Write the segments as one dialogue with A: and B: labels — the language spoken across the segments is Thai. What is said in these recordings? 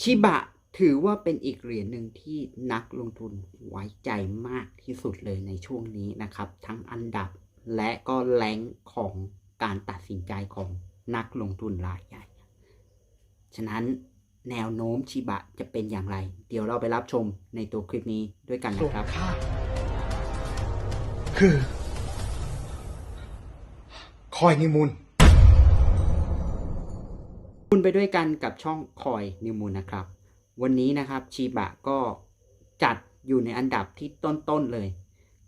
A: ชิบะถือว่าเป็นอีกเหรียญหนึ่งที่นักลงทุนไว้ใจมากที่สุดเลยในช่วงนี้นะครับ ทั้งอันดับและก็แรงของการตัดสินใจของนักลงทุนรายใหญ่ ฉะนั้นแนวโน้มชิบะจะเป็นอย่างไร เดี๋ยวเราไปรับชมในตัวคลิปนี้ด้วยกัน
B: นะ
A: ครับ
B: ค,คือ คอยนิมูล
A: คุณไปด้วยกันกับช่องคอยนิวมูลนะครับ วันนี้นะครับชีบะก็จัดอยู่ในอันดับที่ต้นๆเลย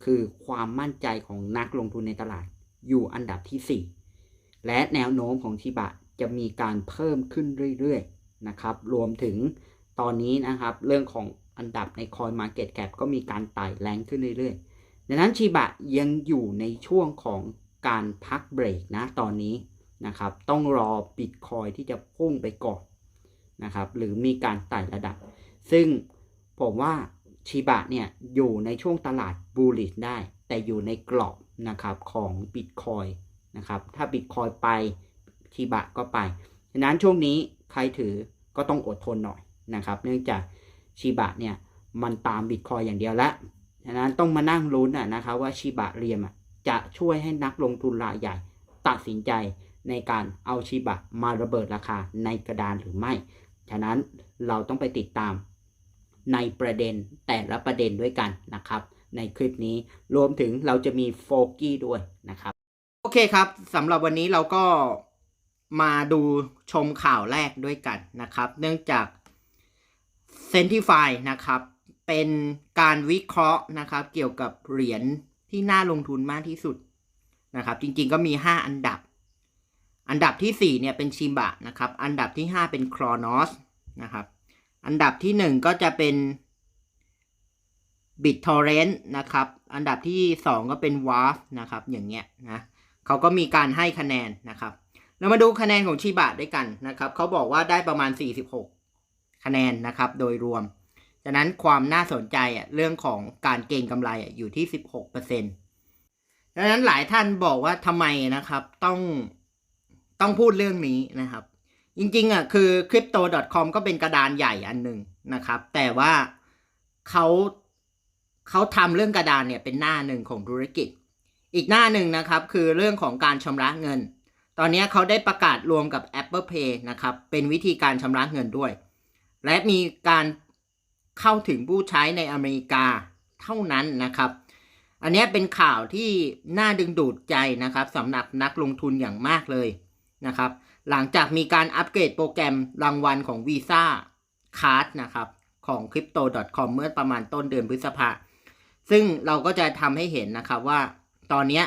A: คือความมั่นใจของนักลงทุนในตลาด อยู่อันดับที่ 4 และแนวโน้มของชีบะจะมีการเพิ่มขึ้นเรื่อยๆนะครับ รวมถึงตอนนี้นะครับ เรื่องของอันดับในคอย Market Cap ก็มีการไต่แรงขึ้นเรื่อยๆดังนั้นชีบะยังอยู่ในช่วงของการพักเบรกนะตอนนี้ นะครับ ต้องรอบิตคอยที่จะพุ่งไปก่อนนะครับ หรือมีการไต่ระดับ ซึ่งผมว่าชีบะเนี่ยอยู่ในช่วงตลาดบูลลิชได้ แต่อยู่ในกรอบนะครับของบิตคอยนะครับ ถ้าบิตคอยไปชีบะก็ไปฉะนั้นช่วงนี้ใครถือก็ต้องอดทนหน่อยนะครับ เนื่องจากชีบะเนี่ยมันตามบิตคอยอย่างเดียวละฉะนั้นต้องมานั่งลุ้นนะครับว่าชิบะเรียมจะช่วยให้นักลงทุนรายใหญ่ตัดสินใจ ในการเอาชิบะมาระเบิดราคาในกระดานหรือไม่ ฉะนั้นเราต้องไปติดตามในประเด็นแต่ละประเด็นด้วยกันนะครับ ในคลิปนี้รวมถึงเราจะมีโฟกี้ด้วยนะครับ โอเคครับสำหรับวันนี้เราก็มาดูชมข่าวแรกด้วยกันนะครับ เนื่องจาก c e n t i f y นะครับ เป็นการวิเคราะห์นะครับ เกี่ยวกับเหรียญที่น่าลงทุนมากที่สุดนะครับ จริงๆก็มี 5 อันดับ อันดับที่ 4 เนี่ยเป็นชิบะนะครับ อันดับที่ 5 เป็นครอนอสนะครับ อันดับที่ 1 ก็จะเป็น BitTorrent นะครับ อันดับที่ 2 ก็เป็น w a r f นะครับ อย่างเงี้ยนะเขาก็มีการให้คะแนนนะครับ เรามาดูคะแนนของชิบะด้วยกันนะครับ เขาบอกว่าได้ประมาณ 46 คะแนนนะครับ โดยรวมฉะนั้นความน่าสนใจอะเรื่องของการเก็งกำไรอะอยู่ที่ 16%ดังนั้นหลายท่านบอกว่าทำไมนะครับต้อง ต้องพูดเรื่องนี้นะครับ จริงๆอะคือ crypto.com ก็เป็นกระดานใหญ่อันหนึ่งนะครับ แต่ว่าเขาเขาทำเรื่องกระดานเนี่ยเป็นหน้าหนึ่งของธุรกิจ อีกหน้าหนึ่งนะครับคือเรื่องของการชำระเงิน ตอนนี้เขาได้ประกาศรวมกับ Apple Pay นะครับ เป็นวิธีการชำระเงินด้วย และมีการเข้าถึงผู้ใช้ในอเมริกาเท่านั้นนะครับ อันนี้เป็นข่าวที่น่าดึงดูดใจนะครับสำหรับนักลงทุนอย่างมากเลย นะครับ หลังจากมีการอัปเกรดโปรแกรมรางวัลของ Visa Card นะครับ ของ crypto.com เมื่อประมาณต้นเดือนพฤษภา ซึ่งเราก็จะทำให้เห็นนะครับว่าตอนนี้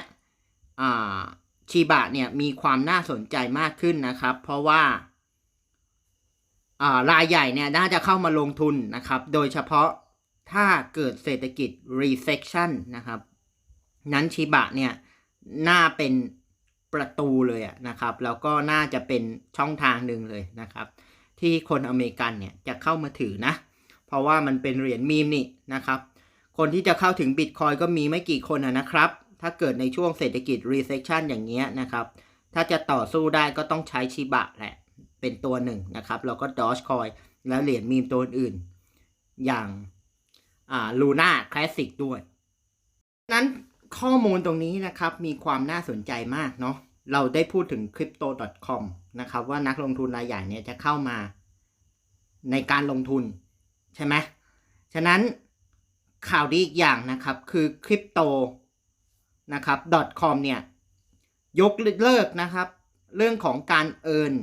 A: ชีบะเนี่ยมีความน่าสนใจมากขึ้นนะครับ เพราะว่ารายใหญ่เนี่ยน่าจะเข้ามาลงทุนนะครับ โดยเฉพาะถ้าเกิดเศรษฐกิจ recession นะครับ นั้นชิบะเนี่ยน่าเป็น ประตูเลยนะครับ แล้วก็น่าจะเป็นช่องทางหนึ่งเลยนะครับ ที่คนอเมริกันเนี่ยจะเข้ามาถือนะ เพราะว่ามันเป็นเหรียญมีมนี่นะครับ คนที่จะเข้าถึงบิตคอยก็มีไม่กี่คนนะครับ ถ้าเกิดในช่วงเศรษฐกิจ recession อย่างเงี้ยนะครับ ถ้าจะต่อสู้ได้ก็ต้องใช้ชิบะแหละ เป็นตัวหนึ่งนะครับ แล้วก็ Dogecoin แล้วเหรียญมีมตัวอื่น อย่างอ่า Luna Classic ด้วย นั้น ข้อมูลตรงนี้นะครับมีความน่าสนใจมากเนาะเราได้พูดถึง crypto.com นะครับว่านักลงทุนรายใหญ่เนี่ยจะเข้ามาในการลงทุนใช่ไหมฉะนั้นข่าวดีอีกอย่างนะครับคือ crypto นะครับ .com เนี่ยยกเลิกนะครับ เรื่องของการเอิน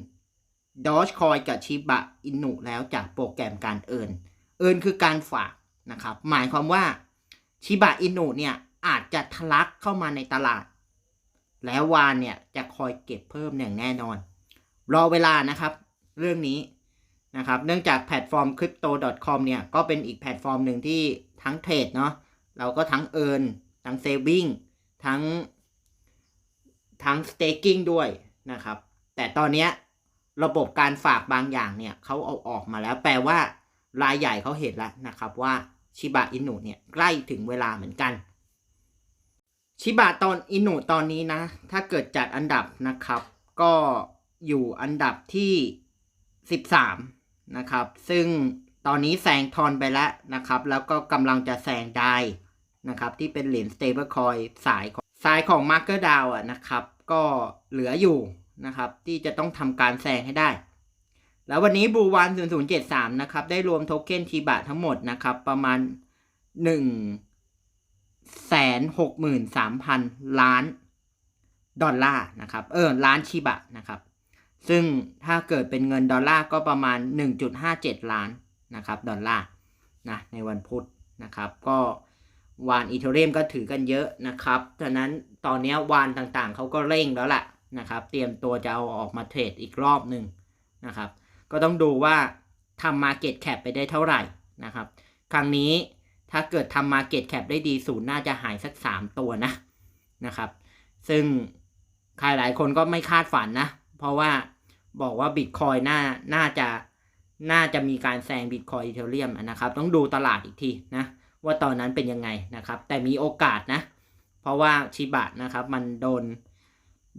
A: Dogecoin กับชิบะอินุแล้วจากโปรแกรมการเอินเอินคือการฝากนะครับ หมายความว่าชิบะอินุเนี่ย อาจจะทะลักเข้ามาในตลาด แล้ววานเนี่ยจะคอยเก็บเพิ่มอย่างแน่นอน รอเวลานะครับ เรื่องนี้นะครับ เนื่องจากแพลตฟอร์ม crypto.com เนี่ยก็เป็นอีกแพลตฟอร์มหนึ่งที่ทั้งเทรดเนาะเราก็ทั้งเอินทั้งเซฟิงทั้งทั้ง staking ด้วยนะครับ แต่ตอนนี้ระบบการฝากบางอย่างเนี่ยเขาเอาออกมาแล้ว แปลว่ารายใหญ่เขาเห็นแล้วนะครับว่าชิบะอินุเนี่ยใกล้ถึงเวลาเหมือนกัน ชิบะตอนอินุตอนนี้นะ ถ้าเกิดจัดอันดับนะครับ ก็อยู่อันดับที่13นะครับ ซึ่งตอนนี้แซงทอนไปแล้วนะครับ แล้วก็กำลังจะแซงได้นะครับ ที่เป็นเหรียญ stablecoin สายของสายของ marker DAO อะนะครับ ก็เหลืออยู่นะครับ ที่จะต้องทำการแซงให้ได้ แล้ววันนี้บูวาน0073 นะครับ ได้รวมโทเค็นทีบะทั้งหมดนะครับ ประมาณ 1 แสนหกหมื่นสามพันล้านดอลลาร์นะครับ เออ ล้านชิบะนะครับ ซึ่งถ้าเกิดเป็นเงินดอลลาร์ก็ประมาณ 1.57 ล้านนะครับ ดอลลาร์นะในวันพุธนะครับ ก็วานอีเทเรียมก็ถือกันเยอะนะครับฉะนั้นตอนนี้วานต่างๆ เขาก็เร่งแล้วล่ะนะครับ เตรียมตัวจะเอาออกมาเทรดอีกรอบหนึ่งนะครับ ก็ต้องดูว่าทำ Market Cap ไปได้เท่าไหร่นะครับ ครั้งนี้ ถ้าเกิดทำ Market Cap ได้ดีศูนย์น่าจะหายสัก3ตัวนะนะครับ ซึ่งใครหลายคนก็ไม่คาดฝันนะ เพราะว่าบอกว่าบิตคอยน่าน่าจะน่าจะมีการแซงบิตคอยอีเทเรียมนะครับ ต้องดูตลาดอีกทีนะ ว่าตอนนั้นเป็นยังไงนะครับ แต่มีโอกาสนะ เพราะว่าชิบะนะครับ มันโดน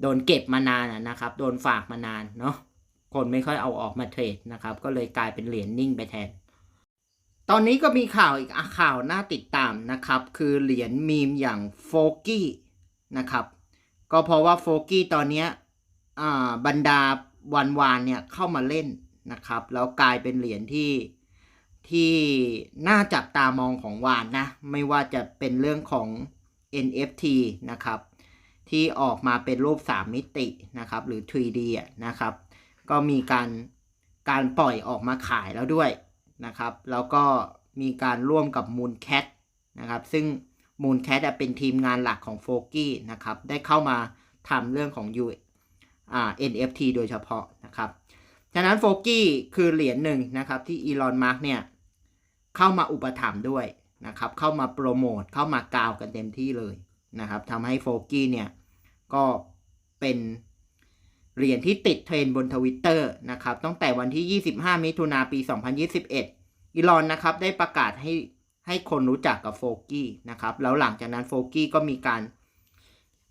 A: โดนเก็บมานานนะครับ โดนฝากมานานเนาะคนไม่ค่อยเอาออกมาเทรดนะครับ ก็เลยกลายเป็นเหรียญนิ่งไปแทน ตอนนี้ก็มีข่าวอีกอข่าวน่าติดตามนะครับ คือเหรียญมีมอย่างโฟกี้นะครับ ก็เพราะว่าโฟกี้ตอนนี้บรรดาวันวานเนี่ยเข้ามาเล่นนะครับ แล้วกลายเป็นเหรียญที่ที่น่าจับตามองของวานนะ ไม่ว่าจะเป็นเรื่องของ NFT นะครับ ที่ออกมาเป็นรูป 3 มิตินะครับ หรือ 3D นะครับ ก็มีการการปล่อยออกมาขายแล้วด้วย นะครับ แล้วก็มีการร่วมกับ Mooncat นะครับ ซึ่ง Mooncat เป็นทีมงานหลักของ f o g y นะครับ ได้เข้ามาทำเรื่องของ U อ่า NFT โดยเฉพาะนะครับ ฉะนั้นโฟกี้คือเหรียญหนึ่งนะครับที่อีลอนมาร์กเนี่ยเข้ามาอุปถัมภ์ด้วยนะครับ เข้ามาโปรโมท เข้ามากาวกันเต็มที่เลยนะครับทำให้โฟกี้เนี่ยก็เป็น เหรียญที่ติดเทรนบนทวิตเตอร์นะครับตั้งแต่วันที่ 25 มิถุนาปี 2021 อีลอนนะครับได้ประกาศให้ให้คนรู้จักกับโฟกี้นะครับแล้วหลังจากนั้นโฟกี้ก็มีการ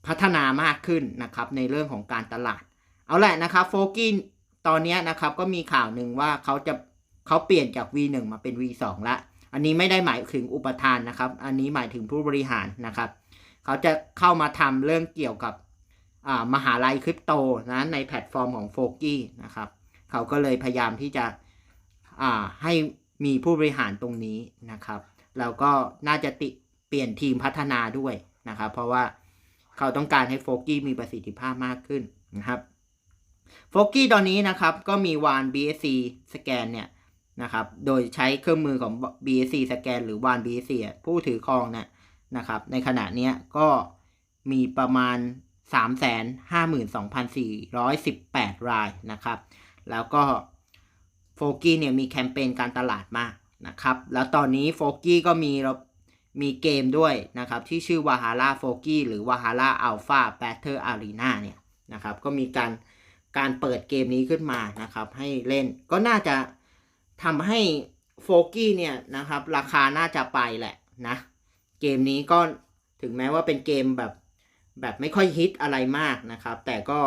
A: พัฒนามากขึ้นนะครับในเรื่องของการตลาด เอาแหละนะครับโฟกี้ตอนนี้นะครับก็มีข่าวหนึ่งว่าเขาจะเขาเปลี่ยนจาก V1 มาเป็น V2 ละ อันนี้ไม่ได้หมายถึงอุปทานนะครับ อันนี้หมายถึงผู้บริหารนะครับ เขาจะเข้ามาทำเรื่องเกี่ยวกับ มหาลัยคริปโตนะในแพลตฟอร์มของโฟกี้นะครับ เขาก็เลยพยายามที่จะให้มีผู้บริหารตรงนี้นะครับแล้วก็น่าจะติเปลี่ยนทีมพัฒนาด้วยนะครับ เพราะว่าเขาต้องการให้โฟกี้มีประสิทธิภาพมากขึ้นนะครับโฟกี้ตอนนี้นะครับก็มีวาน BSC สแกนเนี่ยนะครับ โดยใช้เครื่องมือของ BSC สแกนหรือวาน BSC ผู้ถือครองเนี่ยนะครับ ในขณะนี้ก็มีประมาณ 352,418 รายนะครับ แล้วก็โฟกี้เนี่ยมีแคมเปญการตลาดมากนะครับ แล้วตอนนี้โฟกี้ก็มีมีเกมด้วยนะครับ ที่ชื่อวาฮาร่าโฟกี้หรือวาฮาร่าอัลฟาแบทเทอร์อารีนาเนี่ยนะครับ ก็มีการการเปิดเกมนี้ขึ้นมานะครับ ให้เล่นก็น่าจะทำให้โฟกี้เนี่ยนะครับ ราคาน่าจะไปแหละนะ เกมนี้ก็ถึงแม้ว่าเป็นเกมแบบ แบบไม่ค่อยฮิตอะไรมากนะครับ แต่ก็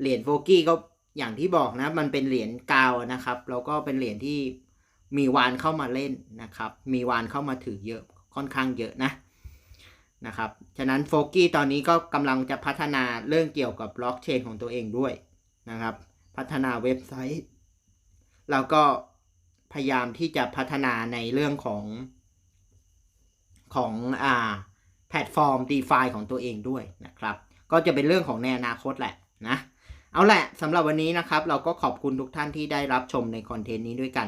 A: เหรียญโฟกี้ก็อย่างที่บอกนะ มันเป็นเหรียญกาวนะครับแล้วก็เป็นเหรียญที่มีวานเข้ามาเล่นนะครับ มีวานเข้ามาถือเยอะค่อนข้างเยอะนะนะครับ ฉะนั้นโฟกี้ตอนนี้ก็กำลังจะพัฒนาเรื่องเกี่ยวกับบล็อกเชนของตัวเองด้วยนะครับ พัฒนาเว็บไซต์ แล้วก็พยายามที่จะพัฒนาในเรื่องของของอ่า แพลตฟอร์ม d e f าของตัวเองด้วยนะครับ ก็จะเป็นเรื่องของในอนาคตแหละนะ เอาแหละสำหรับวันนี้นะครับ เราก็ขอบคุณทุกท่านที่ได้รับชมในคอนเทนต์นี้ด้วยกัน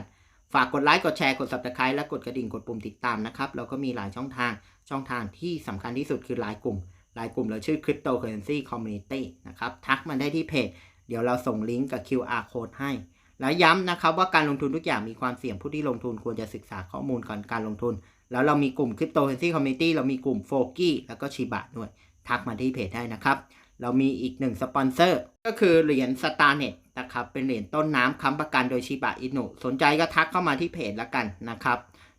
A: ฝากกดไลค์กดแชร์กด subscribe และกดกระดิ่งกดปุ่มติดตามนะครับแล้วก็มีหลายช่องทางช่องทางที่สำคัญที่สุดคือไลน์กลุ่มไลน์กลุ่มเราชื่อ Cryptocurrency Community นะครับทักมาได้ที่เพจเดี๋ยวเราส่งลิงก์กับ QR code ให้ แล้วย้ำนะครับว่าการลงทุนทุกอย่างมีความเสี่ยงผู้ที่ลงทุนควรจะศึกษาข้อมูลก่อนการลงทุน แล้วเรามีกลุ่ม Cryptocurrency Community เรามีกลุ่มโฟกี้แล้วก็ชิบะด้วย ทักมาที่เพจได้นะครับ เรามีอีกหนึ่งสปอนเซอร์ ก็คือเหรียญ Starnet นะครับ เป็นเหรียญต้นน้ำค้ำประกันโดยชิบะอินุสนใจก็ทักเข้ามาที่เพจแล้วกันนะครับ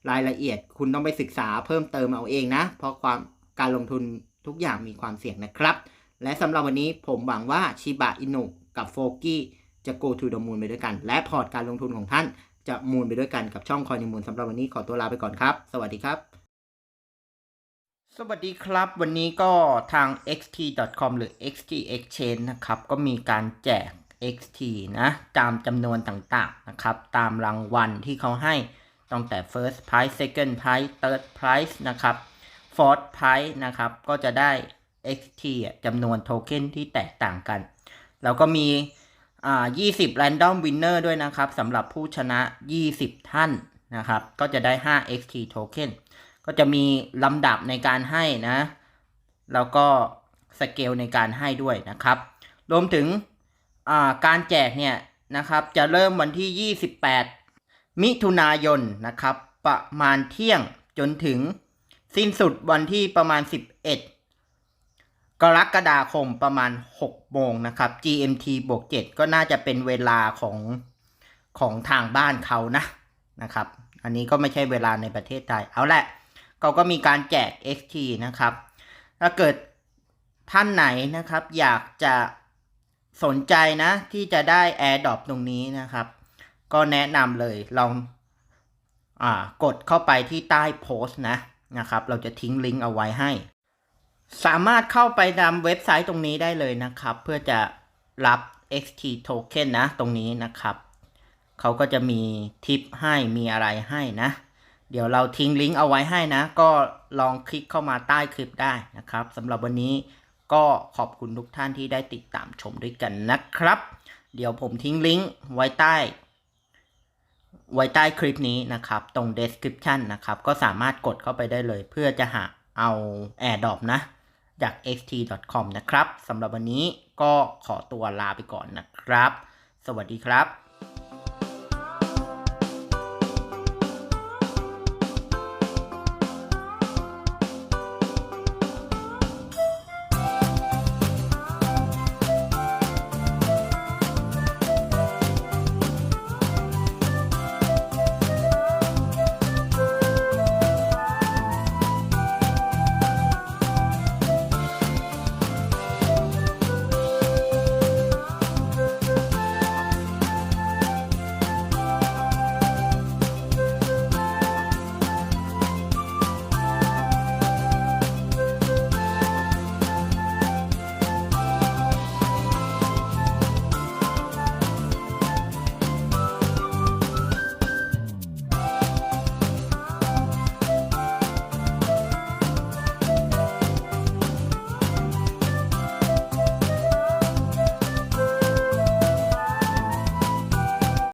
A: รายละเอียดคุณต้องไปศึกษาเพิ่มเติมเอาเองนะ เพราะความการลงทุนทุกอย่างมีความเสี่ยงนะครับ และสำหรับวันนี้ผมหวังว่าชิบะอินุกับโฟกี้จะ go to the moon ไปด้วยกัน และพอร์ตการลงทุนของท่าน จะมูนไปด้วยกันกับช่องคอยในมูลสำหรับวันนี้ขอตัวลาไปก่อนครับ สวัสดีครับ สวัสดีครับ วันนี้ก็ทาง xt.com หรือ xt exchange นะครับ ก็มีการแจก xt นะ ตามจำนวนต่างๆนะครับ ตามรางวัลที่เขาให้ตั้งแต่ first prize second prize third prize นะครับ fourth prize นะครับ ก็จะได้ xt จำนวนโทเค็นที่แตกต่างกัน แล้วก็มี อ่า20 random winner ด้วยนะครับสำหรับผู้ชนะ 20 ท่านนะครับ ก็จะได้ 5 xt token ก็จะมีลำดับในการให้นะ แล้วก็สเกลในการให้ด้วยนะครับ รวมถึงการแจกเนี่ยนะครับจะเริ่มวันที่ 28 มิถุนายนนะครับ ประมาณเที่ยงจนถึงสิ้นสุดวันที่ประมาณ 11 กรกฎาคมประมาณ 6 โมงนะครับ GMT บวก 7 ก็น่าจะเป็นเวลาของของทางบ้านเขานะนะครับ อันนี้ก็ไม่ใช่เวลาในประเทศไทย เอาแหละเขาก็มีการแจก XT นะครับ ถ้าเกิดท่านไหนนะครับอยากจะสนใจนะที่จะได้ AirDrop ตรงนี้นะครับ ก็แนะนำเลยลองอกดเข้าไปที่ใต้โพสต์นะนะครับ เราจะทิ้งลิงก์เอาไว้ให้ สามารถเข้าไปตามเว็บไซต์ตรงนี้ได้เลยนะครับ เพื่อจะรับ XT token นะ ตรงนี้นะครับ เขาก็จะมีทิปให้มีอะไรให้นะ เดี๋ยวเราทิ้งลิงก์เอาไว้ให้นะ ก็ลองคลิกเข้ามาใต้คลิปได้นะครับสำหรับวันนี้ก็ขอบคุณทุกท่านที่ได้ติดตามชมด้วยกันนะครับ เดี๋ยวผมทิ้งลิงก์ไว้ใต้ ไว้ใต้คลิปนี้นะครับ ตรง description นะครับ ก็สามารถกดเข้าไปได้เลย เพื่อจะหาเอา AirDrop นะ จาก xt.com นะครับสำหรับวันนี้ก็ขอตัวลาไปก่อนนะครับ สวัสดีครับ